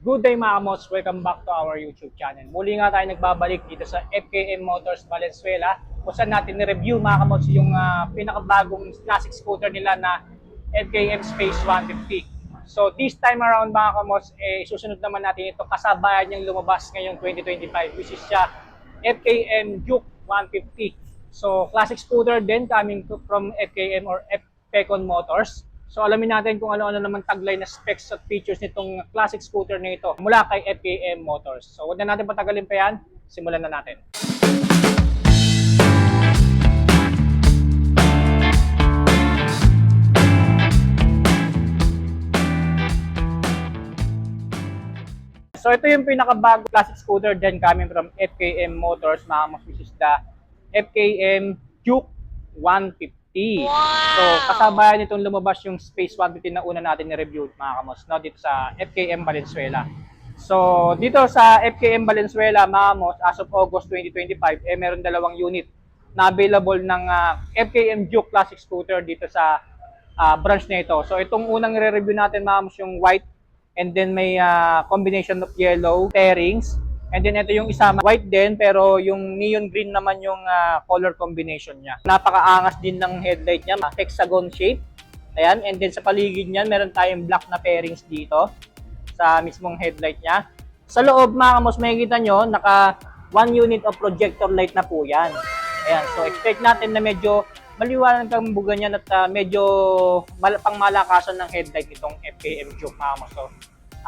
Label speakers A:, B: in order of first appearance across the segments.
A: Good day mga kamos, welcome back to our YouTube channel. Muli nga tayo nagbabalik dito sa FKM Motors Valenzuela kung saan natin ni-review mga kamos yung ah, pinakabagong classic scooter nila na FKM Space 150. So this time around mga kamos, eh, susunod naman natin ito kasabayan yung lumabas ngayong 2025 which is siya FKM Juke 150. So classic scooter din coming to, from FKM or FPECON Motors. So alamin natin kung ano-ano naman taglay na specs at features nitong classic scooter na ito mula kay FKM Motors. So huwag na natin patagalin pa yan, simulan na natin. So ito yung pinakabago classic scooter din coming from FKM Motors, mga mas which FKM Juke 150. So kasabayan nitong lumabas yung Space 150 na una natin ni-review mga kamos no, dito sa FKM Valenzuela. So dito sa FKM Valenzuela mga kamos, as of August 2025, eh meron dalawang unit na available ng ah, FKM Juke Classic Scooter dito sa ah, branch na ito. So itong unang re-review natin mga kamos yung white and then may ah, combination of yellow pairings and then ito yung isa white din pero yung neon green naman yung ah, color combination niya. Napakaangas din ng headlight niya hexagon shape. Ayan and then sa paligid niyan meron tayong black na pairings dito sa mismong headlight niya. Sa loob mga kamos makikita nyo naka one unit of projector light na po yan. Ayan so expect natin na medyo maliwanag ang buga niyan at ah, medyo mal- pangmalakasan ng headlight itong FKM Juke mga kamos. So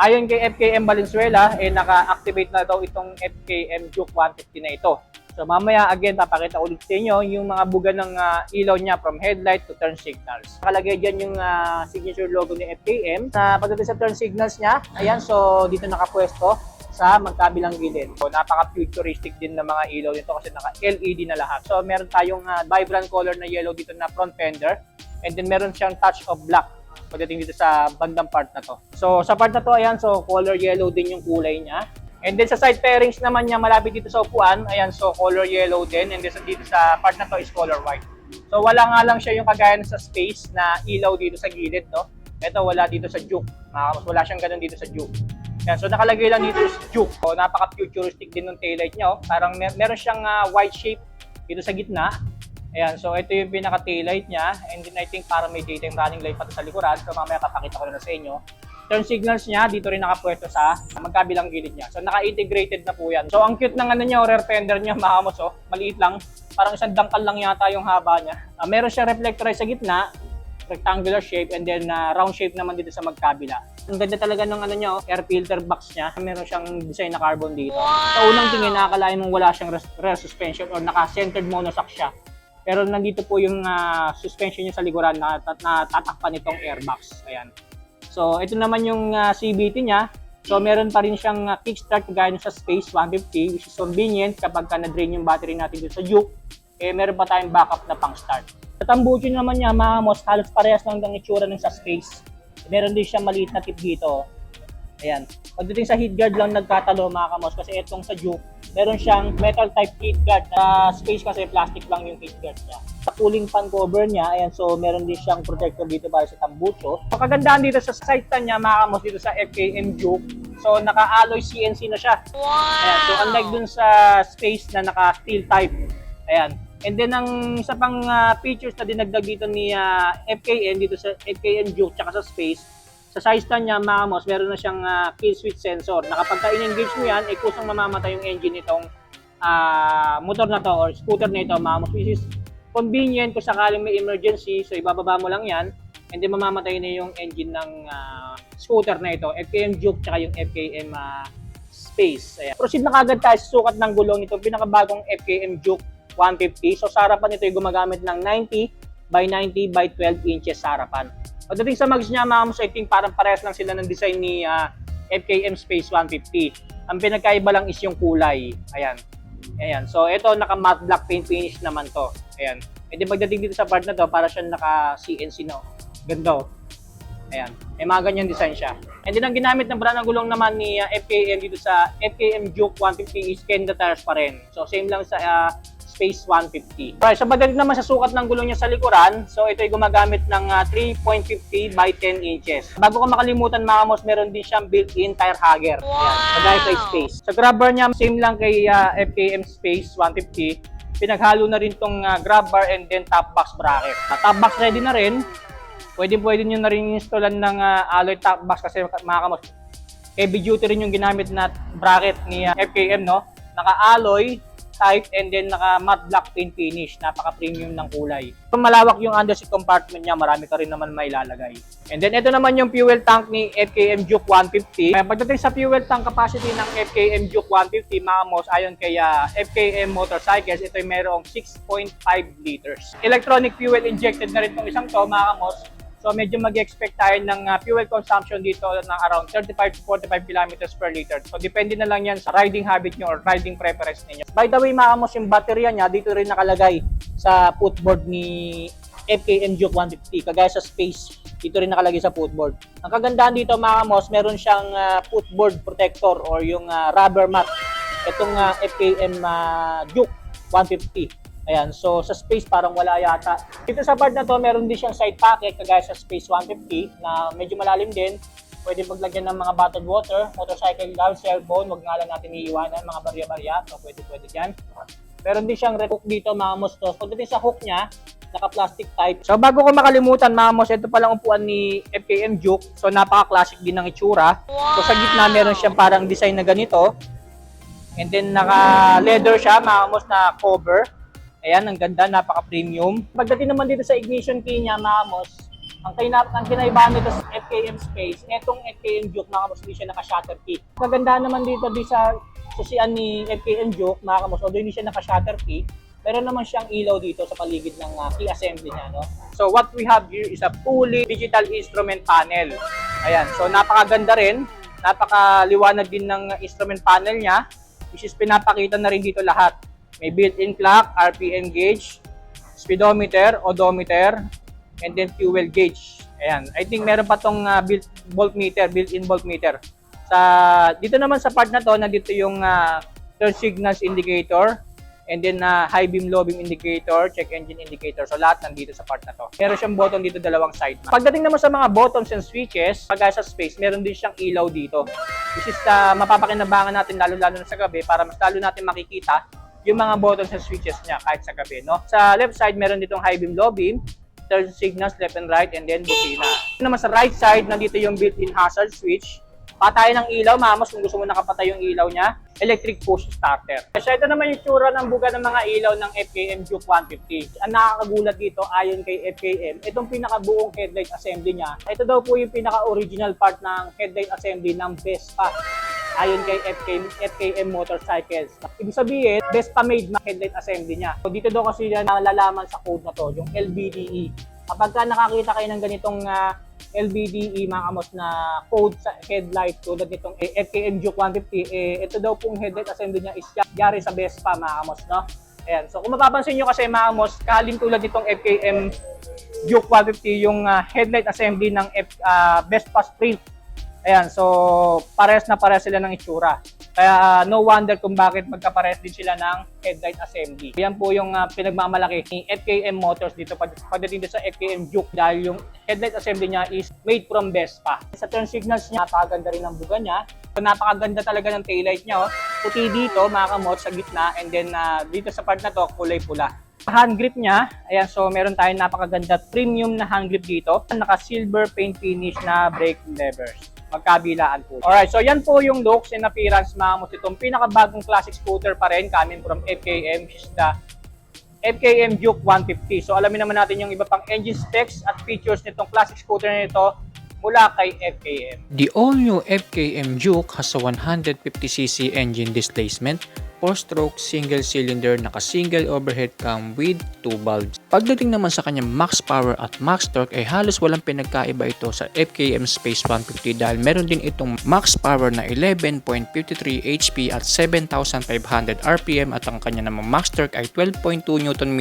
A: Ayon kay FKM Valenzuela, eh, naka-activate na daw itong FKM Juke 150 na ito. So mamaya again, papakita ulit sa inyo yung mga buga ng ah, ilaw niya from headlight to turn signals. Nakalagay dyan yung ah, signature logo ni FKM. Sa pagdating sa turn signals niya, ayan, so dito nakapwesto sa magkabilang gilid. So napaka-futuristic din ng mga ilaw nito kasi naka-LED na lahat. So meron tayong ah, vibrant color na yellow dito na front fender and then meron siyang touch of black pagdating dito sa bandang part na to. So sa part na to, ayan, so color yellow din yung kulay niya. And then sa side pairings naman niya malapit dito sa upuan, ayan, so color yellow din. And then dito sa part na to is color white. So wala nga lang siya yung kagaya sa space na ilaw dito sa gilid, no? Ito wala dito sa Juke. Mga kamas, wala siyang ganun dito sa Juke. Yan, so nakalagay lang dito is Juke. So napaka-futuristic din ng taillight niya, oh. Parang mer- meron siyang ah, white shape dito sa gitna. Ayan, so ito yung pinaka taillight niya and then I think para may daytime running light pa to sa likuran. So mamaya papakita ko na sa inyo. Turn signals niya dito rin nakapwesto sa magkabilang gilid niya. So naka-integrated na po yan. So ang cute ng ano niya, rear fender niya, makamos oh. Maliit lang. Parang isang dangkal lang yata yung haba niya. Ah, meron siya reflector sa gitna, rectangular shape and then uh, round shape naman dito sa magkabila. Ang ganda talaga ng ano niya, oh, air filter box niya. Meron siyang design na carbon dito. Sa unang tingin, nakakalain mong wala siyang rear suspension or naka-centered monoshock siya. Pero nandito po yung ah, suspension niya sa likuran na, na tatakpan itong airbox. Ayan. So, ito naman yung ah, CVT niya. So, meron pa rin siyang ah, kickstart gaya sa Space 150 which is convenient kapag ka na-drain yung battery natin dito sa Juke. Eh, meron pa tayong backup na pang start. Sa tambucho naman niya, mga mos, halos parehas lang ng itsura ng sa Space. Meron din siyang maliit na tip dito. Ayan. Pagdating sa heat guard lang nagkatalo mga kamos kasi itong sa Juke, meron siyang metal type heat guard. Sa space kasi plastic lang yung heat guard niya. Sa cooling fan cover niya, ayan, so meron din siyang protector dito para sa tambucho. Ang kagandahan dito sa side stand niya mga kamos dito sa FKM Juke, so naka-alloy CNC na siya. Ayan, so unlike dun sa space na naka-steel type. Ayan. And then ang isa pang ah, features na dinagdag dito ni ah, FKN dito sa FKN Juke tsaka sa space, sa side stand niya, mga kamos, meron na siyang ah, kill switch sensor na kapag ka in-engage mo yan, ay kusang mamamatay yung engine nitong ah, motor na to or scooter na ito, mga kamos, which is convenient kung sakaling may emergency, so ibababa mo lang yan, and then mamamatay na yung engine ng ah, scooter na ito, FKM Juke tsaka yung FKM ah, Space. Ayan. Proceed na kagad tayo sa sukat ng gulong nito, pinakabagong FKM Juke 150. So sa harapan nito ay gumagamit ng 90 by 90 by 12 inches sa harapan. Pagdating sa mags niya, mga think parang parehas lang sila ng design ni ah, FKM Space 150. Ang pinagkaiba lang is yung kulay. Ayan. Ayan. So ito naka matte black paint finish naman to. Ayan. E di pagdating dito sa part na to, para siyang naka CNC no. Ganda oh. Ayan. May mga ganyan design siya. And then ang ginamit ng brand ng gulong naman ni ah, FKM dito sa FKM Juke 150 is Kenda tires pa rin. So same lang sa ah, Space 150. Right, so pagdating naman sa sukat ng gulong niya sa likuran, so ito ay gumagamit ng ah, 3.50 by 10 inches. Bago ko makalimutan mga kamos, meron din siyang built-in tire hugger. Ayan, kagaya kay Space. Sa grab bar niya, same lang kay ah, FKM Space 150. Pinaghalo na rin tong ah, grab bar and then top box bracket. Ah, top box ready na rin. Pwede pwede nyo na rin installan ng ah, alloy top box kasi mga kamos, heavy duty rin yung ginamit na bracket ni ah, FKM, no? Naka-alloy type and then naka matte black paint finish. Napaka-premium ng kulay. Kung malawak yung underseat compartment niya, marami ka rin naman may lalagay. And then ito naman yung fuel tank ni FKM Juke 150. Kaya pagdating sa fuel tank capacity ng FKM Juke 150, mga mos, ayon kay ah, FKM Motorcycles, ito ay mayroong 6.5 liters. Electronic fuel injected na rin itong isang to, mga mos. So medyo mag-expect tayo ng ah, fuel consumption dito ng around 35 to 45 kilometers per liter. So depende na lang yan sa riding habit nyo or riding preference ninyo. By the way, mga amos, yung baterya niya dito rin nakalagay sa footboard ni FKM Juke 150. Kagaya sa space, dito rin nakalagay sa footboard. Ang kagandahan dito mga meron siyang ah, footboard protector or yung ah, rubber mat. Itong ah, FKM ah, Juke 150. Ayan, so sa space parang wala yata. Dito sa part na to, meron din siyang side pocket kagaya sa Space 150 na medyo malalim din. Pwede maglagyan ng mga bottled water, motorcycle guard, cellphone, wag nga lang natin iiwanan, mga barya-barya. So pwede pwede dyan. Meron din siyang hook dito mga mostos. Pagdating sa hook niya, naka-plastic type. So bago ko makalimutan mga mos, ito palang upuan ni FKM Juke. So napaka-classic din ng itsura. So sa gitna meron siyang parang design na ganito. And then naka-leather siya mga mos na cover. Ayan, ang ganda, napaka-premium. Pagdating naman dito sa ignition key niya, mga amos, ang kainap ang kinaibahan nito sa FKM Space, etong FKM Juke, mga amos, hindi siya naka-shutter key. Kagandahan naman dito di sa susian ni FKM Juke, mga amos, although hindi siya naka-shutter key, meron naman siyang ilaw dito sa paligid ng uh, key assembly niya, no? So what we have here is a fully digital instrument panel. Ayan, so napakaganda rin, napakaliwanag din ng instrument panel niya, which is pinapakita na rin dito lahat. May built-in clock, RPM gauge, speedometer, odometer, and then fuel gauge. Ayan. I think meron pa tong uh, built voltmeter, built-in voltmeter. Sa dito naman sa part na to, nandito yung uh, turn signals indicator, and then uh, high beam, low beam indicator, check engine indicator. So lahat nandito sa part na to. Meron siyang button dito dalawang side. Pagdating naman sa mga buttons and switches, pagka sa space, meron din siyang ilaw dito. Which is uh, mapapakinabangan natin lalo-lalo na sa gabi para mas lalo natin makikita yung mga buttons and switches niya kahit sa gabi, no? Sa left side, meron ditong high beam, low beam, turn signals left and right, and then busina. Naman sa right side, nandito yung built-in hazard switch. Patay ng ilaw, mamos, kung gusto mo nakapatay yung ilaw niya. Electric push starter. So ito naman yung tsura ng buga ng mga ilaw ng FKM Juke 150. Ang nakakagulat dito, ayon kay FKM, itong pinakabuong headlight assembly niya, ito daw po yung pinaka-original part ng headlight assembly ng Vespa ayon kay FKM, FKM Motorcycles. Ibig sabihin, best pa-made na headlight assembly niya. So dito daw kasi yan nalalaman sa code na to, yung LBDE. Kapag ka nakakita kayo ng ganitong uh, LBDE mga kamos na code sa headlight tulad nitong eh, FKM Juke 150, eh, ito daw pong headlight assembly niya is yari sa Vespa mga kamos, no? Ayan. So kung mapapansin nyo kasi mga kamos, kaling tulad nitong FKM Juke 150 yung uh, headlight assembly ng F, uh, Vespa Sprint Ayan, so pares na pares sila ng itsura. Kaya uh, no wonder kung bakit magkapares din sila ng headlight assembly. Yan po yung uh, pinagmamalaki ni FKM Motors dito pag pagdating sa FKM Juke dahil yung headlight assembly niya is made from Vespa. Sa turn signals niya, napakaganda rin ang buga niya. So, napakaganda talaga ng taillight niya. Oh. Puti dito, mga kamot, sa gitna. And then uh, dito sa part na to, kulay pula. Hand grip niya, ayan, so meron tayong napakaganda premium na hand grip dito. Naka silver paint finish na brake levers magkabilaan po. Alright, so yan po yung looks and appearance mga mos itong pinakabagong classic scooter pa rin coming from FKM, is the FKM Duke 150. So alamin naman natin yung iba pang engine specs at features nitong classic scooter na ito mula kay FKM.
B: The all-new FKM Duke has a 150cc engine displacement 4-stroke single-cylinder naka-single overhead cam with 2 valves. Pagdating naman sa kanyang max power at max torque ay halos walang pinagkaiba ito sa FKM Space 150 dahil meron din itong max power na 11.53 HP at 7,500 RPM at ang kanya namang max torque ay 12.2 Nm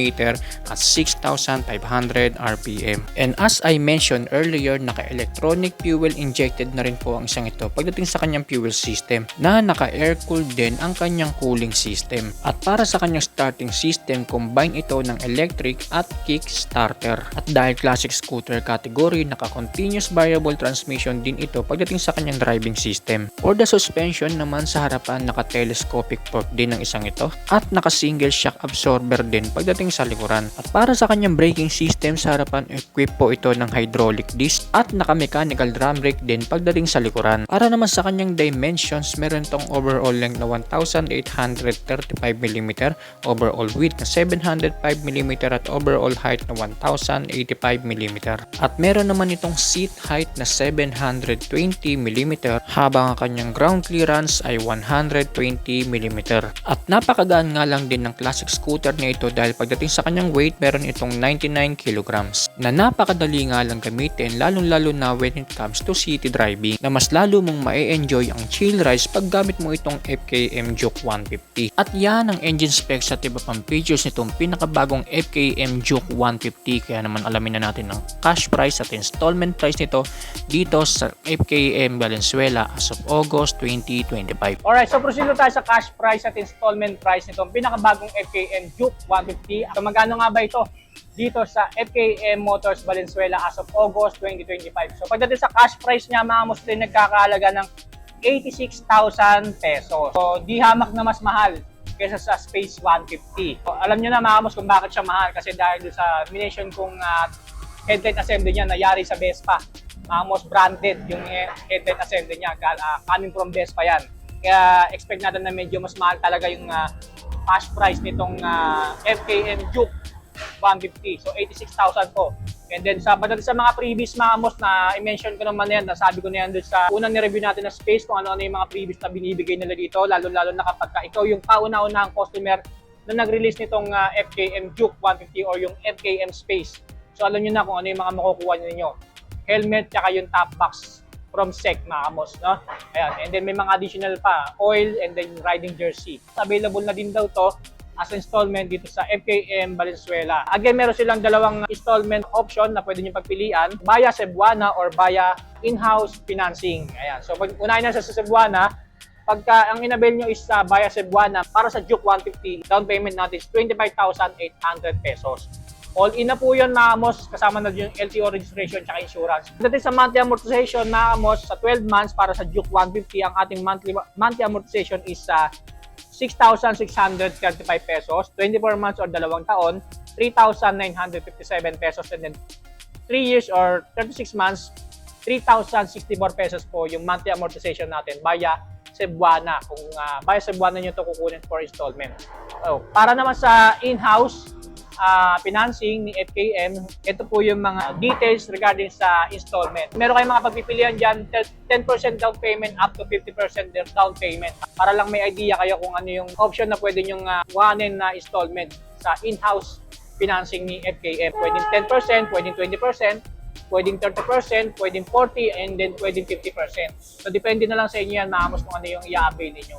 B: at 6,500 RPM. And as I mentioned earlier, naka-electronic fuel injected na rin po ang isang ito pagdating sa kanyang fuel system na naka-air-cooled din ang kanyang cooling main system. At para sa kanyang starting system, combine ito ng electric at kick starter. At dahil classic scooter category, naka-continuous variable transmission din ito pagdating sa kanyang driving system. For the suspension naman sa harapan, naka-telescopic fork din ng isang ito at naka-single shock absorber din pagdating sa likuran. At para sa kanyang braking system sa harapan, equip po ito ng hydraulic disc at naka-mechanical drum brake din pagdating sa likuran. Para naman sa kanyang dimensions, meron tong overall length na 1,835mm, overall width na 705mm at overall height na 1,085mm. At meron naman itong seat height na 720mm habang ang kanyang ground clearance ay 120mm. At napakagaan nga lang din ng classic scooter na ito dahil pagdating sa kanyang weight meron itong 99 kilograms na napakadali nga lang gamitin lalong lalo na when it comes to city driving na mas lalo mong ma-enjoy ang chill rides pag gamit mo itong FKM Juke 150. At yan ang engine specs at iba pang features nitong pinakabagong FKM Juke 150 kaya naman alamin na natin ang cash price at installment price nito dito sa FKM Valenzuela as of August 2025.
A: Alright, so proceed na tayo sa cash price at installment price nitong pinakabagong FKM Juke 150. So magkano nga ba ito? dito sa FKM Motors Valenzuela as of August 2025. So pagdating sa cash price niya, mga Muslim nagkakahalaga ng 86,000 pesos. So di hamak na mas mahal kaysa sa Space 150. So, alam niyo na mga Mus kung bakit siya mahal kasi dahil sa mination kong uh, headlight assembly niya nayari sa Vespa. Mga Mus branded yung headlight assembly niya. Uh, coming from Vespa yan. Kaya expect natin na medyo mas mahal talaga yung uh, cash price nitong uh, FKM Juke 150. So 86,000 po. And then sa pagdating sa mga previous mga amos na i-mention ko naman yan, nasabi ko na yan doon sa unang ni-review natin na space kung ano-ano yung mga previous na binibigay nila dito, lalo-lalo na kapag ka ikaw yung kauna-unahang customer na nag-release nitong uh, FKM Juke 150 or yung FKM Space. So alam niyo na kung ano yung mga makukuha ninyo. Helmet tsaka yung top box from SEC mga amos, no? Ayan. And then may mga additional pa, oil and then riding jersey. Available na din daw to as installment dito sa FKM Valenzuela. Again, meron silang dalawang installment option na pwede nyo pagpilian, via Cebuana or via in-house financing. Ayan. So, pag unahin na sa Cebuana, pagka ang inabil nyo is sa via Cebuana, para sa Juke 150, down payment natin is 25,800 pesos. All in na po yun, mga amos, kasama na yung LTO registration at insurance. Pagdating sa monthly amortization, mga amos, sa 12 months para sa Juke 150, ang ating monthly monthly amortization is sa 6,635 pesos, 24 months or dalawang taon, 3,957 pesos, and then 3 years or 36 months, 3,064 pesos po yung monthly amortization natin via Cebuana. Kung uh, via Cebuana nyo ito kukunin for installment. So, para naman sa in-house uh, financing ni FKM, ito po yung mga details regarding sa installment. Meron kayong mga pagpipilian dyan, 10% down payment up to 50% down payment. Para lang may idea kayo kung ano yung option na pwede nyong uh, kuhanin na installment sa in-house financing ni FKM. Pwedeng 10%, pwedeng 20%, pwedeng 30%, pwedeng 40%, and then pwedeng 50%. So, depende na lang sa inyo yan, maamos kung ano yung i-avail ninyo.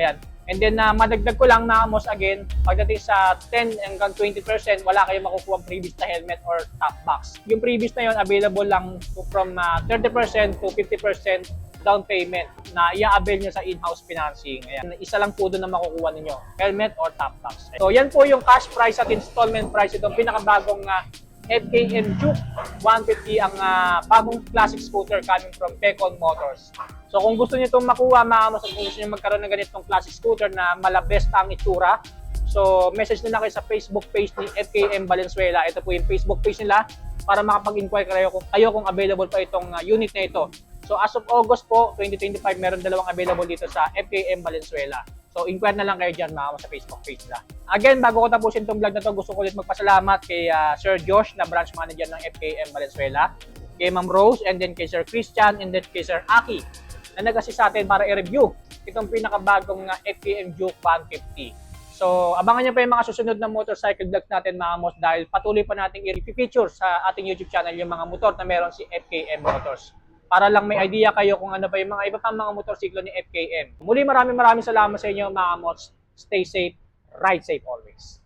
A: Ayan. And then, uh, madagdag ko lang na amos again, pagdating sa 10 hanggang 20%, wala kayong makukuha previous na helmet or top box. Yung previous na yon available lang from uh, 30% to 50% down payment na i-avail nyo sa in-house financing. Ayan. Isa lang po doon na makukuha ninyo, helmet or top box. So, yan po yung cash price at installment price. Itong pinakabagong uh, FKM Juke 150 ang uh, bagong classic scooter coming from Pecon Motors. So kung gusto niyo itong makuha, mga amos, kung gusto niyo magkaroon ng ganitong classic scooter na malabesta ang itsura, so message na lang kayo sa Facebook page ni FKM Valenzuela. Ito po yung Facebook page nila para makapag-inquire kayo kung, kayo kung available pa itong uh, unit na ito. So as of August po, 2025, meron dalawang available dito sa FKM Valenzuela. So, inquire na lang kayo dyan mga sa Facebook page nila. Again, bago ko tapusin itong vlog na to, gusto ko ulit magpasalamat kay uh, Sir Josh na branch manager ng FKM Valenzuela, kay Ma'am Rose, and then kay Sir Christian, and then kay Sir Aki na nag-assist sa atin para i-review itong pinakabagong uh, FKM Juke 150. So, abangan niyo pa yung mga susunod na motorcycle vlogs natin mga mos dahil patuloy pa nating i-feature sa ating YouTube channel yung mga motor na meron si FKM Motors para lang may idea kayo kung ano pa yung mga iba pang mga motorsiklo ni FKM. Muli maraming maraming salamat sa inyo mga mods. Stay safe, ride safe always.